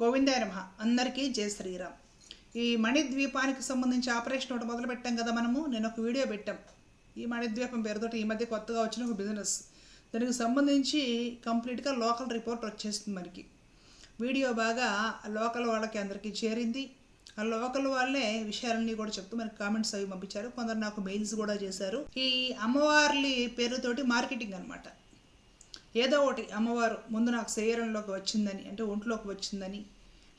గోవిందాయ నమ. అందరికీ జయ శ్రీరామ్. ఈ మణిద్వీపానికి సంబంధించి ఆపరేషన్ ఒకటి మొదలు పెట్టాం కదా మనము. నేను ఒక వీడియో పెట్టాం. ఈ మణిద్వీపం పేరుతోటి ఈ మధ్య కొత్తగా వచ్చిన ఒక బిజినెస్ దానికి సంబంధించి కంప్లీట్గా లోకల్ రిపోర్ట్ వచ్చేస్తుంది మనకి. వీడియో బాగా లోకల్ వాళ్ళకి అందరికీ చేరింది. ఆ లోకల్ వాళ్ళే విషయాలన్నీ కూడా చెప్తూ మనకి కామెంట్స్ అవి పంపించారు. కొందరు నాకు మెయిల్స్ కూడా చేశారు. ఈ అమ్మవార్లి పేరుతోటి మార్కెటింగ్ అనమాట ఏదో ఒకటి అమ్మవారు ముందు నాకు శరీరంలోకి వచ్చిందని అంటే ఒంట్లోకి వచ్చిందని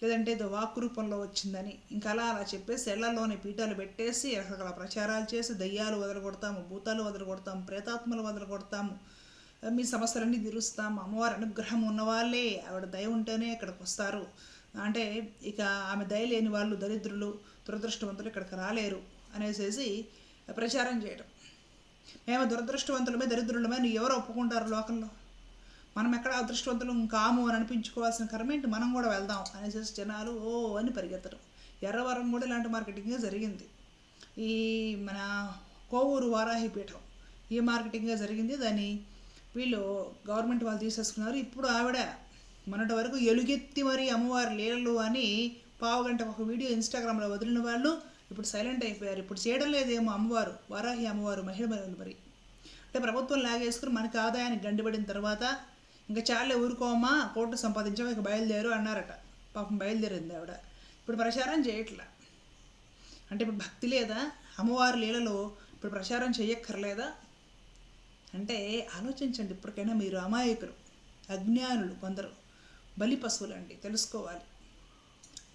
లేదంటే ఏదో వాక్ రూపంలో వచ్చిందని ఇంకా అలా అలా చెప్పేసి ఎళ్ళలోని పీఠాలు పెట్టేసి రకరకాల ప్రచారాలు చేసి దయ్యాలు వదలగొడతాము భూతాలు వదలగొడతాము ప్రేతాత్మలు వదలగొడతాము. మీ సమస్యలన్నీ తీరుస్తాము. అమ్మవారి అనుగ్రహం ఉన్నవాళ్ళే. ఆవిడ దయ ఉంటేనే ఇక్కడికి వస్తారు. అంటే ఇక ఆమె దయ లేని వాళ్ళు దరిద్రులు దురదృష్టవంతులు ఇక్కడికి రాలేరు అనేసేసి ప్రచారం చేయడం మేము దురదృష్టవంతులమే దరిద్రులమే నువ్వు ఎవరు ఒప్పుకుంటారు లోకంలో? మనం ఎక్కడ అదృష్టవంతులు కాము అని అనిపించుకోవాల్సిన కర్మేంటి మనం కూడా వెళ్దాం అనేసి జనాలు ఓ అని పరిగెత్తడం. ఎర్రవరం కూడా ఇలాంటి మార్కెటింగే జరిగింది. ఈ మన కోవూరు వారాహి పీఠం ఈ మార్కెటింగే జరిగింది? దాన్ని వీళ్ళు గవర్నమెంట్ వాళ్ళు తీసేసుకున్నారు. ఇప్పుడు ఆవిడ మొన్నటి వరకు ఎలుగెత్తి మరి అమ్మవారి లీలలు అని పావు గంట ఒక వీడియో ఇన్స్టాగ్రామ్లో వదిలిన వాళ్ళు ఇప్పుడు సైలెంట్ అయిపోయారు. ఇప్పుడు చేయడం లేదేమో అమ్మవారు వారాహి అమ్మవారు మహిళ మరి. అంటే ప్రభుత్వం లాగేసుకుని మనకి ఆదాయానికి గండిపడిన తర్వాత ఇంకా చాలే ఊరుకోమా? కోర్టు సంపాదించాం ఇక బయలుదేరు అన్నారట. పాపం బయలుదేరింది ఆవిడ. ఇప్పుడు ప్రచారం చేయట్లా. అంటే ఇప్పుడు భక్తి లేదా? అమ్మవారి లీలలో ఇప్పుడు ప్రచారం చేయక్కర్లేదా అంటే ఆలోచించండి ఇప్పటికైనా మీరు అమాయకులు అజ్ఞానులు కొందరు. బలి పశువులండి తెలుసుకోవాలి.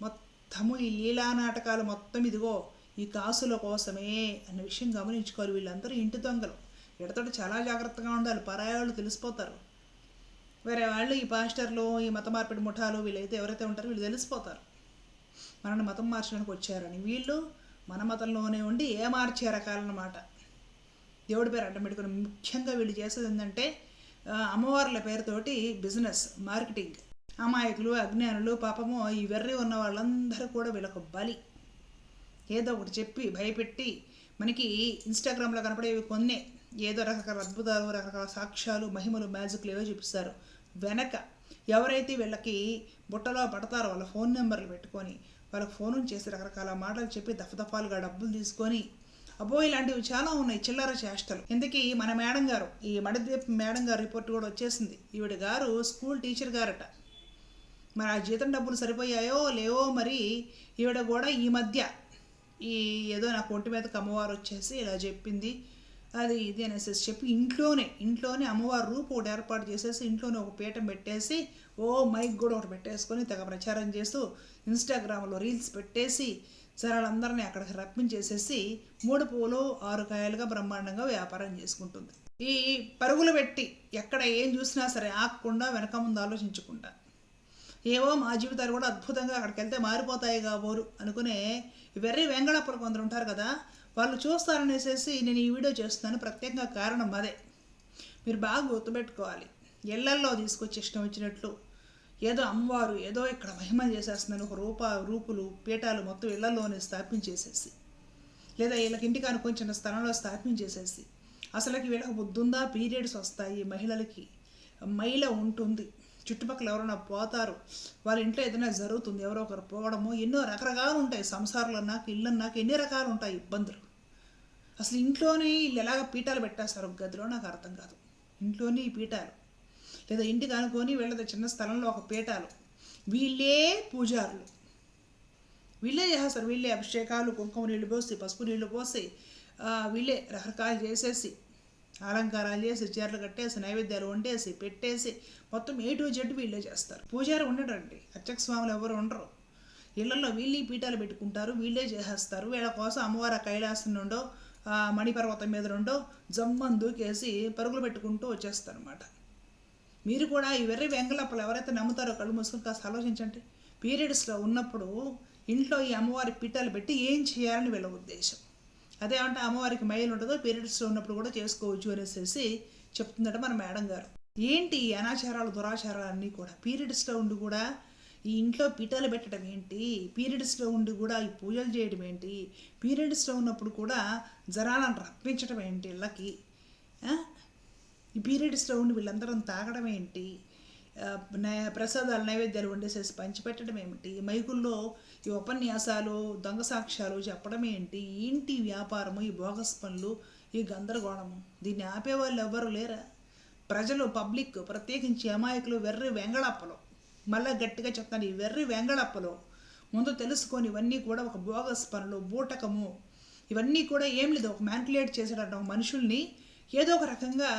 మొత్తము ఈ లీలా నాటకాలు మొత్తం ఇదిగో ఈ కాసుల కోసమే అన్న విషయం గమనించుకోవాలి వీళ్ళందరూ ఇంటి దొంగలు. ఎడతోటి చాలా జాగ్రత్తగా ఉండాలి. పరాయాళ్ళు తెలిసిపోతారు. వేరే వాళ్ళు ఈ పాస్టర్లు ఈ మత మార్పిడి ముఠాలు వీళ్ళైతే ఎవరైతే ఉంటారో వీళ్ళు తెలిసిపోతారు. మనల్ని మతం మార్చడానికి వచ్చారని. వీళ్ళు మన మతంలోనే ఉండి ఏ మార్చే రకాలన్నమాట దేవుడి పేరు అడ్డం పెట్టుకుని ముఖ్యంగా వీళ్ళు చేసేది ఏంటంటే అమ్మవార్ల పేరుతోటి బిజినెస్ మార్కెటింగ్. అమాయకులు అజ్ఞానులు పాపము ఈ వెర్రి ఉన్న వాళ్ళందరూ కూడా వీళ్ళకు బలి. ఏదో ఒకటి చెప్పి భయపెట్టి మనకి ఇన్స్టాగ్రామ్లో కనపడేవి కొన్నే. ఏదో రకరకాల అద్భుతాలు రకరకాల సాక్ష్యాలు మహిమలు మ్యాజిక్లు ఏవో చూపిస్తారు. వెనక ఎవరైతే వీళ్ళకి బుట్టలో పడతారో వాళ్ళ ఫోన్ నెంబర్లు పెట్టుకొని వాళ్ళకి ఫోన్ చేసి రకరకాల మాటలు చెప్పి దఫదఫాలుగా డబ్బులు తీసుకొని అబ్బో ఇలాంటివి చాలా ఉన్నాయి చిల్లర చేష్టలు. ఇందుకీ మన మేడం గారు ఈ మడద్వీప్ మేడం గారు రిపోర్ట్ కూడా వచ్చేసింది. ఈవిడ గారు స్కూల్ టీచర్ గారట. మరి ఆ జీతం డబ్బులు సరిపోయాయో లేవో మరి ఈవిడ కూడా ఈ మధ్య ఈ ఏదో నాకు ఒంటి మీదకి అమ్మవారు వచ్చేసి ఇలా చెప్పింది. అది ఇది అనేసి చెప్పి ఇంట్లోనే ఇంట్లోనే అమ్మవారి రూపు ఒకటి ఏర్పాటు చేసేసి ఇంట్లోనే ఒక పీఠం పెట్టేసి ఓ మైక్ కూడా ఒకటి పెట్టేసుకొని తెగ ప్రచారం చేస్తూ ఇన్స్టాగ్రామ్లో రీల్స్ పెట్టేసి జనాలందరినీ అక్కడికి రప్పించేసేసి మూడు పూలు ఆరు కాయలుగా బ్రహ్మాండంగా వ్యాపారం చేసుకుంటుంది. ఈ పరుగులు పెట్టి ఎక్కడ ఏం చూసినా సరే ఆగకుండా వెనక ముందు ఆలోచించకుండా ఏవో మా జీవితాలు కూడా అద్భుతంగా అక్కడికి వెళ్తే మారిపోతాయి కాబోరు అనుకునే వెర్రి వెంగళాపురం కొందరు ఉంటారు కదా వాళ్ళు చూస్తారనేసేసి నేను ఈ వీడియో చేస్తున్నాను. ప్రత్యేకంగా కారణం అదే. మీరు బాగా గుర్తుపెట్టుకోవాలి. ఎల్లల్లో తీసుకొచ్చి ఇష్టం వచ్చినట్లు ఏదో అమ్మవారు ఏదో ఇక్కడ మహిమ చేసేస్తున్నాను ఒక రూప రూపులు పీఠాలు మొత్తం ఇళ్ళలోనే స్థాపించేసేసి. లేదా వీళ్ళకి ఇంటికి అనుకుని చిన్న స్థలంలో స్థాపించేసేసి. అసలుకి వీళ్ళకి బుద్ధుందా? పీరియడ్స్ వస్తాయి. మహిళలకి మహిళ ఉంటుంది. చుట్టుపక్కల ఎవరైనా పోతారు వాళ్ళ ఇంట్లో ఏదైనా జరుగుతుంది ఎవరో ఒకరు పోవడము ఎన్నో రకరకాలు ఉంటాయి సంసారాలు అన్నాక ఇల్లు అన్నాక ఎన్ని రకాలు ఉంటాయి ఇబ్బందులు. అసలు ఇంట్లోనే వీళ్ళు ఎలాగ పీఠాలు పెట్టేస్తారు గదిలో నాకు అర్థం కాదు. ఇంట్లోనే ఈ పీఠాలు. లేదా ఇంటికి అనుకొని వీళ్ళది చిన్న స్థలంలో ఒక పీఠాలు. వీళ్ళే పూజారులు. వీళ్ళే చేస్తారు. వీళ్ళే అభిషేకాలు కుంకుమ నీళ్ళు పోసి పసుపు నీళ్ళు పోసి వీళ్ళే రకరకాలు చేసేసి అలంకారాలు చేసి చీరలు కట్టేసి నైవేద్యాలు వండేసి పెట్టేసి మొత్తం ఏ టు జెడ్ వీళ్ళే చేస్తారు. పూజారి ఉండడండి. అర్చక స్వాములు ఎవరు ఉండరు. ఇళ్ళలో వీళ్ళు పీఠాలు పెట్టుకుంటారు వీళ్ళే చేసేస్తారు. వీళ్ళ కోసం అమ్మవారి కైలాసం నుండో ఆ మణిపర్వతం మీద నుండో జమ్మని దూకేసి పరుగులు పెట్టుకుంటూ వచ్చేస్తారు అనమాట మీరు కూడా ఈ వెర్రి వెంగళప్పలు ఎవరైతే నమ్ముతారో కళ్ళు మూసుకుని కాస్త ఆలోచించండి. పీరియడ్స్లో ఉన్నప్పుడు ఇంట్లో ఈ అమ్మవారి పీఠాలు పెట్టి ఏం చేయాలని వీళ్ళ ఉద్దేశం? అదే అంటే అమ్మవారికి మైలు ఉంటుందో పీరియడ్స్లో ఉన్నప్పుడు కూడా చేసుకోవచ్చు అనేసి చెప్తుందట మన మేడం గారు. ఏంటి ఈ అనాచారాలు దురాచారాలు అన్నీ కూడా? పీరియడ్స్లో ఉండి కూడా ఈ ఇంట్లో పీఠాలు పెట్టడం ఏంటి? పీరియడ్స్లో ఉండి కూడా ఈ పూజలు చేయడం ఏంటి? పీరియడ్స్లో ఉన్నప్పుడు కూడా జనాలను రప్పించడం ఏంటి ఇళ్ళకి? ఈ పీరియడ్స్లో ఉండి వీళ్ళందరం తాగడం ఏంటి? ప్రసాదాలు నైవేద్యాలు వండేసేసి పంచిపెట్టడం ఏమిటి? మైకుల్లో ఈ ఉపన్యాసాలు దొంగ సాక్ష్యాలు చెప్పడం ఏంటి? ఏంటి వ్యాపారము ఈ బోగస్ పనులు ఈ గందరగోళము? దీన్ని ఆపేవాళ్ళు ఎవ్వరు లేరా? ప్రజలు పబ్లిక్ ప్రత్యేకించి అమాయకులు వెర్రి వెంగళప్పలు. మళ్ళా గట్టిగా చెప్తాను ఈ వెర్రి వెంగళప్పలు. ముందు తెలుసుకొని ఇవన్నీ కూడా ఒక బోగస్ పనులు బూటకము. ఇవన్నీ కూడా ఏం లేదు ఒక మ్యాన్కులేట్ చేసేటట్టు మనుషుల్ని ఏదో ఒక రకంగా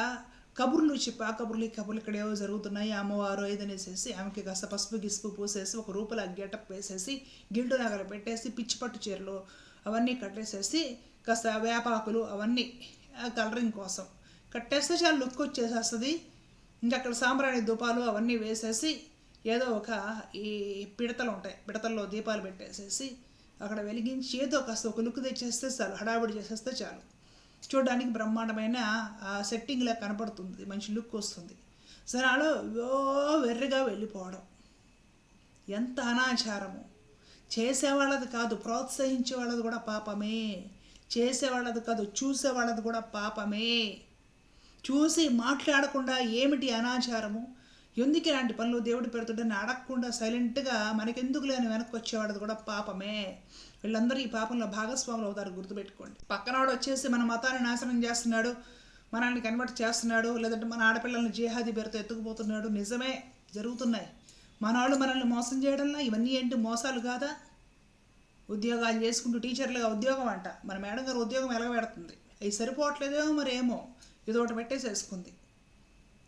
కబుర్లు చెప్పి ఆ కబుర్లు ఈ కబుర్లు ఇక్కడ ఏవో జరుగుతున్నాయి. అమ్మవారు ఏదనేసేసి ఆమెకి కాస్త పసుపు గిసుపు పూసేసి ఒక రూపల గెటప్ వేసేసి గిల్టు నగలు పెట్టేసి పిచ్చి పట్టు చీరలు అవన్నీ కట్టేసేసి కాస్త వేపాకులు అవన్నీ కలరింగ్ కోసం కట్టేస్తే చాలా లుక్ వచ్చేసేస్తుంది. ఇంకా అక్కడ సాంబ్రాణి దూపాలు అవన్నీ వేసేసి ఏదో ఒక ఈ పిడతలు ఉంటాయి. పిడతల్లో దీపాలు పెట్టేసేసి అక్కడ వెలిగించి ఏదో కాస్త ఒక లుక్ తెచ్చేస్తే చాలు హడావిడి చేసేస్తే చాలు. చూడడానికి బ్రహ్మాండమైన ఆ సెట్టింగ్లా కనపడుతుంది మంచి లుక్ వస్తుంది. జనాలు యో వెర్రిగా వెళ్ళిపోవడం. ఎంత అనాచారము. చేసేవాళ్ళది కాదు ప్రోత్సహించే వాళ్ళది కూడా పాపమే. చేసేవాళ్ళది కాదు చూసేవాళ్ళది కూడా పాపమే. చూసి మాట్లాడకుండా ఏమిటి అనాచారము? ఎందుకు ఇలాంటి పనులు? దేవుడి పెడుతుంటే అడగకుండా సైలెంట్గా మనకెందుకు లేని వెనక్కి వచ్చేవాడిది కూడా పాపమే. వీళ్ళందరూ ఈ పాపంలో భాగస్వాములు అవుతారు గుర్తుపెట్టుకోండి. పక్కనవాడు వచ్చేసి మన మతాన్ని నాశనం చేస్తున్నాడు మనల్ని కన్వర్ట్ చేస్తున్నాడు లేదంటే మన ఆడపిల్లల్ని జిహాదీ పేరుతో ఎత్తుకుపోతున్నాడు. నిజమే జరుగుతున్నాయి. మన వాళ్ళు మనల్ని మోసం చేయడంలో? ఇవన్నీ ఏంటి? మోసాలు కాదా? ఉద్యోగాలు చేసుకుంటూ టీచర్లుగా ఉద్యోగం అంట. మన మేడం గారు ఉద్యోగం ఎలగబెడుతుంది అవి సరిపోవట్లేదేమో మరి ఏమో ఒకటి పెట్టేసేసుకుంది.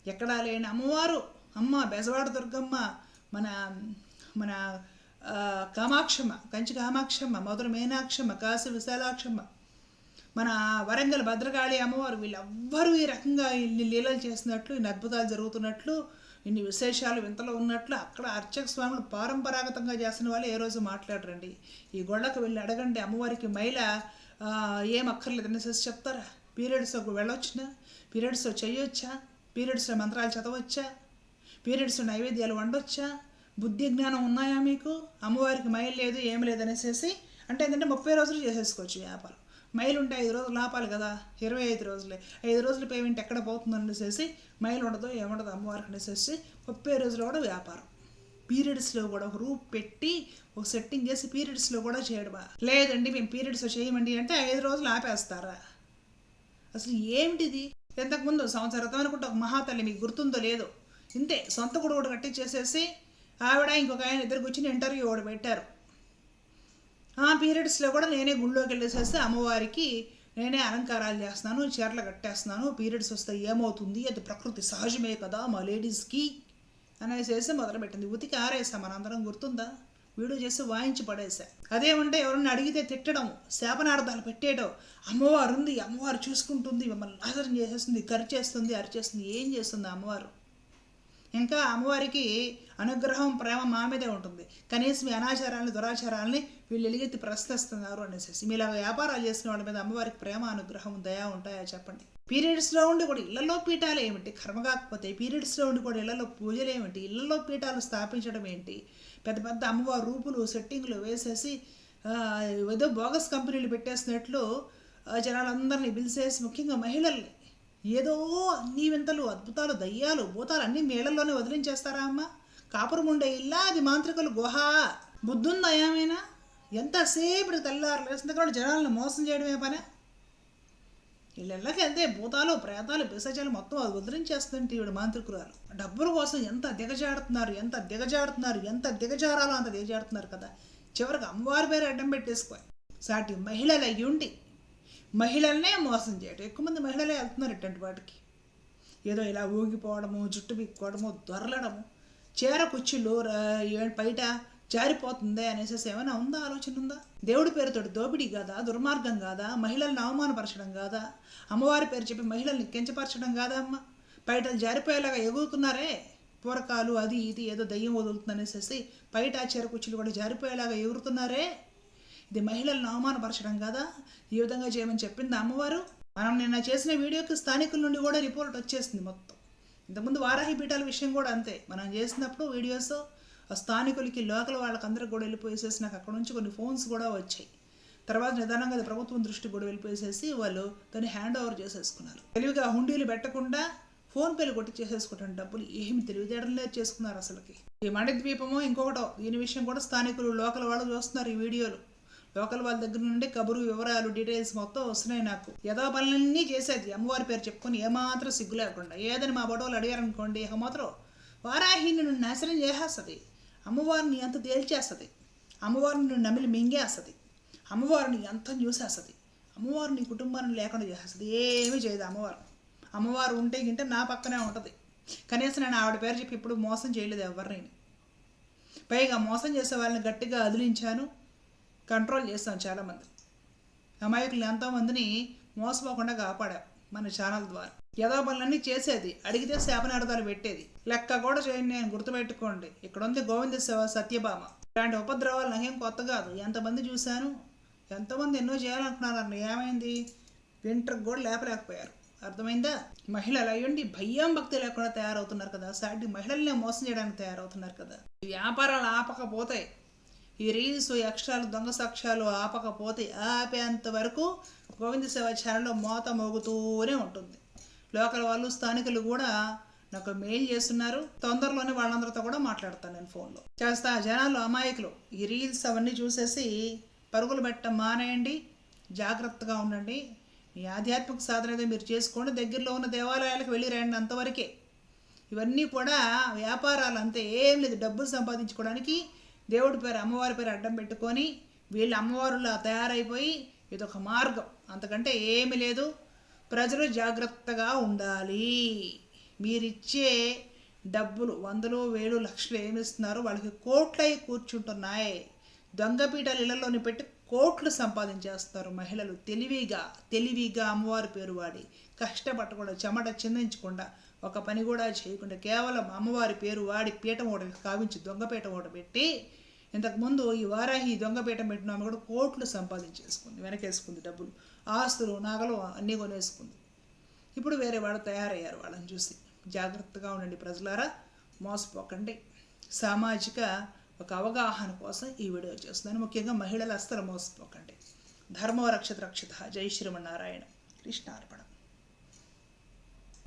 ఎక్కడా లేని అమ్మవారు అమ్మ బెజవాడ దుర్గమ్మ మన మన కామాక్షమ్మ కంచి కామాక్షమ్మ మధుర మీనాక్షమ్మ కాశీ విశాలాక్షమ్మ మన వరంగల్ భద్రకాళి అమ్మవారు వీళ్ళెవ్వరూ ఈ రకంగా ఇన్ని లీలలు చేసినట్లు ఇన్ని అద్భుతాలు జరుగుతున్నట్లు ఇన్ని విశేషాలు వింతలో ఉన్నట్లు అక్కడ అర్చక స్వాములు పారంపరాగతంగా చేస్తున్న వాళ్ళు ఏ రోజు మాట్లాడరండి. ఈ గొళ్ళకు వెళ్ళి అడగండి అమ్మవారికి మైల ఏం అక్కర్లేదు. అనేసి చెప్తారా? పీరియడ్స్కి వెళ్ళొచ్చునా? పీరియడ్స్లో చేయొచ్చా పీరియడ్స్లో మంత్రాలు చదవచ్చా? పీరియడ్స్ నైవేద్యాలు వండొచ్చా? బుద్ధి జ్ఞానం ఉన్నాయా మీకు? అమ్మవారికి మైల్ లేదు ఏం లేదనేసేసి అంటే ఏంటంటే ముప్పై రోజులు చేసేసుకోవచ్చు వ్యాపారం. మైలు ఉంటే ఐదు రోజులు ఆపాలి కదా ఇరవై ఐదు రోజులే. ఐదు రోజులు పేమెంట్ ఎక్కడ పోతుందనేసేసి అనేసి ఉండదు ఏముండదు అమ్మవారికి అనేసేసి ముప్పై రోజులు కూడా వ్యాపారం. పీరియడ్స్లో కూడా ఒక రూప్ పెట్టి ఒక సెట్టింగ్ చేసి పీరియడ్స్లో కూడా చేయడమా లేదండి మేము పీరియడ్స్లో చేయమండి అంటే ఐదు రోజులు ఆపేస్తారా? అసలు ఏమిటిది ఇంతకుముందు సంవత్సరం అనుకుంటే ఒక మహాతల్లి మీకు గుర్తుందో లేదో? ఇంతే సొంత కూడా ఒకటి కట్టించేసేసి ఆవిడ ఇంకొక ఆయన ఇద్దరు కూర్చుని ఇంటర్వ్యూ ఒకటి పెట్టారు. ఆ పీరియడ్స్లో కూడా నేనే గుళ్ళోకి వెళ్ళేసేసి అమ్మవారికి నేనే అలంకారాలు చేస్తున్నాను చీరలు కట్టేస్తున్నాను పీరియడ్స్ వస్తే ఏమవుతుంది అది ప్రకృతి సహజమే కదా మా లేడీస్కి అనేసేసి మొదలుపెట్టింది. ఉతికి ఆరేసా మనందరం గుర్తుందా? వీడియో చేసి వాయించి పడేసా. అదేమంటే ఎవరన్నా అడిగితే తిట్టడం శాపనార్థాలు పెట్టేయడం అమ్మవారు ఉంది అమ్మవారు చూసుకుంటుంది మిమ్మల్ని నాశనం చేసేస్తుంది కరిచేస్తుంది అరిచేస్తుంది ఏం చేస్తుంది అమ్మవారు? ఇంకా అమ్మవారికి అనుగ్రహం ప్రేమ మా మీదే ఉంటుంది. కనీసం అనాచారాలని దురాచారాలని వీళ్ళు ఎలిగెత్తి ప్రశ్నిస్తున్నారు అనేసి. మీలా వ్యాపారాలు చేసిన వాళ్ళ మీద అమ్మవారికి ప్రేమ అనుగ్రహం దయా ఉంటాయా చెప్పండి? పీరియడ్స్లో ఉండి కూడా ఇళ్ళలో పీఠాలు ఏమిటి? కర్మ కాకపోతే పీరియడ్స్లో ఉండి కూడా ఇళ్ళలో పూజలు ఏమిటి? ఇళ్ళలో పీఠాలు స్థాపించడం ఏంటి? పెద్ద పెద్ద అమ్మవారి రూపులు సెట్టింగ్లు వేసేసి ఏదో బోగస్ కంపెనీలు పెట్టేసినట్లు జనాలందరినీ పిలిచేసి ముఖ్యంగా మహిళల్ని ఏదో అన్ని వింతలు అద్భుతాలు దయ్యాలు భూతాలు అన్ని నీళ్ళల్లోనే వదిలించేస్తారా అమ్మ? కాపురముండే ఇల్లా అది మాంత్రికులు గుహ బుద్ధుందా ఏమైనా? ఎంతసేపు తెల్లారు లేసిన కూడా జనాలను మోసం చేయడమే పనే. వీళ్ళకి వెళ్తే భూతాలు ప్రేతాలు పిశాచాలు మొత్తం అది వదిలించేస్తుంటే ఈవిడ మాంత్రికురాలు. డబ్బుల కోసం ఎంత దిగజాడుతున్నారు ఎంత దిగజాడుతున్నారు ఎంత దిగజారాలో అంత దిగజాడుతున్నారు కదా. చివరికి అమ్మవారి పేరు అడ్డం పెట్టేసుకో. సాటి మహిళలు అయ్యి ఉండి మహిళలనే మోసం చేయటం. ఎక్కువ మంది మహిళలే వెళ్తున్నారు ఇటువంటి వాటికి. ఏదో ఇలా ఊగిపోవడము జుట్టు బిక్కోవడము దొరలడము చీర కుర్చీలు బయట జారిపోతుందే అనేసి ఏమైనా ఉందా? ఆలోచన ఉందా? దేవుడి పేరుతో దోపిడీ కాదా? దుర్మార్గం కాదా? మహిళల్ని అవమానపరచడం కాదా? అమ్మవారి పేరు చెప్పి మహిళల్ని కించపరచడం కాదా అమ్మ? బయట జారిపోయేలాగా ఎగురుతున్నారే? పూరకాలు అది ఇది ఏదో దయ్యం వదులుతుంది అనేసి బయట చీర కుర్చీలు కూడా జారిపోయేలాగా ఎగురుతున్నారే? ఇది మహిళలను అవమానపరచడం కదా? ఈ విధంగా చేయమని చెప్పింది అమ్మవారు. మనం నిన్న చేసిన వీడియోకి స్థానికుల నుండి కూడా రిపోర్ట్ వచ్చేసింది మొత్తం. ఇంతకుముందు వారాహి పీఠాల విషయం కూడా అంతే. మనం చేసినప్పుడు వీడియోస్ ఆ స్థానికులకి లోకల్ వాళ్ళకందరికి కూడా వెళ్ళిపోయేసేసి నాకు అక్కడ నుంచి కొన్ని ఫోన్స్ కూడా వచ్చాయి. తర్వాత నిదానంగా అది ప్రభుత్వం దృష్టి కూడా వెళ్ళిపోయేసేసి వాళ్ళు దాన్ని హ్యాండ్ ఓవర్ చేసేసుకున్నారు. తెలివిగా హుండీలు పెట్టకుండా ఫోన్పేలు కొట్టి చేసేసుకుంటాం డబ్బులు ఏమి తెలివితేటలు లేదు చేసుకున్నారు అసలుకి. ఈ మణిద్వీపమో ఇంకొకటో దీని విషయం కూడా స్థానికులు లోకల్ వాళ్ళు చూస్తున్నారు ఈ వీడియోలు. లోకల్ వాళ్ళ దగ్గర నుండి కబురు వివరాలు డీటెయిల్స్ మొత్తం వస్తున్నాయి నాకు. యథా పనులన్నీ చేసేది. అమ్మవారి పేరు చెప్పుకొని ఏమాత్రం సిగ్గు లేకుండా. ఏదని మా బొడవలు అడిగారనుకోండి ఇక మాత్రం వారాహిని నువ్వు నాశనం చేసేస్తుంది. అమ్మవారిని ఎంత తేల్చేస్తుంది. అమ్మవారిని నువ్వు నమిలి మింగేస్తుంది. అమ్మవారిని ఎంత చూసేస్తుంది. అమ్మవారు నీ కుటుంబాన్ని లేకుండా చేసేస్తుంది. ఏమీ చేయదు అమ్మవారు. అమ్మవారు ఉంటే గింటే నా పక్కనే ఉంటుంది. కనీసం నేను ఆవిడ పేరు చెప్పి ఇప్పుడు మోసం చేయలేదు ఎవరిని పైగా మోసం చేసే వాళ్ళని గట్టిగా అదిలించాను. కంట్రోల్ చేస్తాం చాలామంది. అమాయకులు ఎంతోమందిని మోసపోకుండా కాపాడాం మన ఛానల్ ద్వారా. యథా పనులన్నీ చేసేది అడిగితే శాపనార్థాలు పెట్టేది. లెక్క కూడా చేయండి నేను గుర్తుపెట్టుకోండి. ఇక్కడ ఉంది గోవింద శివ సత్యభామ. ఇలాంటి ఉపద్రవాలు నాకేం కొత్త కాదు. ఎంతమంది చూశాను ఎంతమంది ఎన్నో చేయాలనుకున్నారు ఏమైంది? వింటర్కి కూడా లేపలేకపోయారు. అర్థమైందా? మహిళలు అయ్యండి భయం భక్తి లేకుండా తయారవుతున్నారు కదా. సాటి మహిళల్నే మోసం చేయడానికి తయారవుతున్నారు కదా. వ్యాపారాలు ఆపకపోతాయి. ఈ రీల్స్ ఎక్స్ట్రాలు దొంగ సాక్ష్యాలు ఆపకపోతే ఆపేంత వరకు గోవింద సేవ ఛానల్లో మోత మోగుతూనే ఉంటుంది. లోకల్ వాళ్ళు స్థానికులు కూడా నాకు మెయిల్ చేస్తున్నారు. తొందరలోనే వాళ్ళందరితో కూడా మాట్లాడతాను నేను ఫోన్లో. చేస్తా జనాలు అమాయకులు ఈ రీల్స్ అవన్నీ చూసేసి పరుగులు పెట్టడం మానేయండి. జాగ్రత్తగా ఉండండి. మీ ఆధ్యాత్మిక సాధన ఏదో మీరు చేసుకోండి. దగ్గరలో ఉన్న దేవాలయాలకు వెళ్ళి రండి అంతవరకే. ఇవన్నీ కూడా వ్యాపారాలు అంతే. ఏం లేదు. డబ్బులు సంపాదించుకోవడానికి దేవుడి పేరు అమ్మవారి పేరు అడ్డం పెట్టుకొని వీళ్ళు అమ్మవారులా తయారైపోయి ఇదొక మార్గం. అంతకంటే ఏమీ లేదు. ప్రజలు జాగ్రత్తగా ఉండాలి. మీరిచ్చే డబ్బులు వందలు వేలు లక్షలు ఏమిస్తున్నారు వాళ్ళకి కోట్లై కూర్చుంటున్నాయి. దొంగపీఠాలు ఇళ్ళలోని పెట్టి కోట్లు సంపాదించేస్తారు మహిళలు. తెలివిగా తెలివిగా అమ్మవారి పేరు వాడి కష్టపడకుండా చెమట చిందించకుండా ఒక పని కూడా చేయకుండా కేవలం అమ్మవారి పేరు వాడి పీఠం ఒకటి కావించి దొంగపీఠం ఒకటి పెట్టి ఇంతకుముందు ఈ వారాహి దొంగపీఠం పెట్టిన ఆమె కూడా కోట్లు సంపాదించేసుకుంది వెనకేసుకుంది డబ్బులు. ఆస్తులు నగలు అన్నీ కొనేసుకుంది. ఇప్పుడు వేరే వాళ్ళు తయారయ్యారు వాళ్ళని చూసి. జాగ్రత్తగా ఉండండి ప్రజలారా మోసపోకండి. సామాజిక ఒక అవగాహన కోసం ఈ వీడియో చేస్తున్నాను. ముఖ్యంగా మహిళలు అస్సలు మోసపోకండి. ధర్మ రక్షత రక్షిత. జై శ్రీమన్నారాయణ. కృష్ణార్పణ.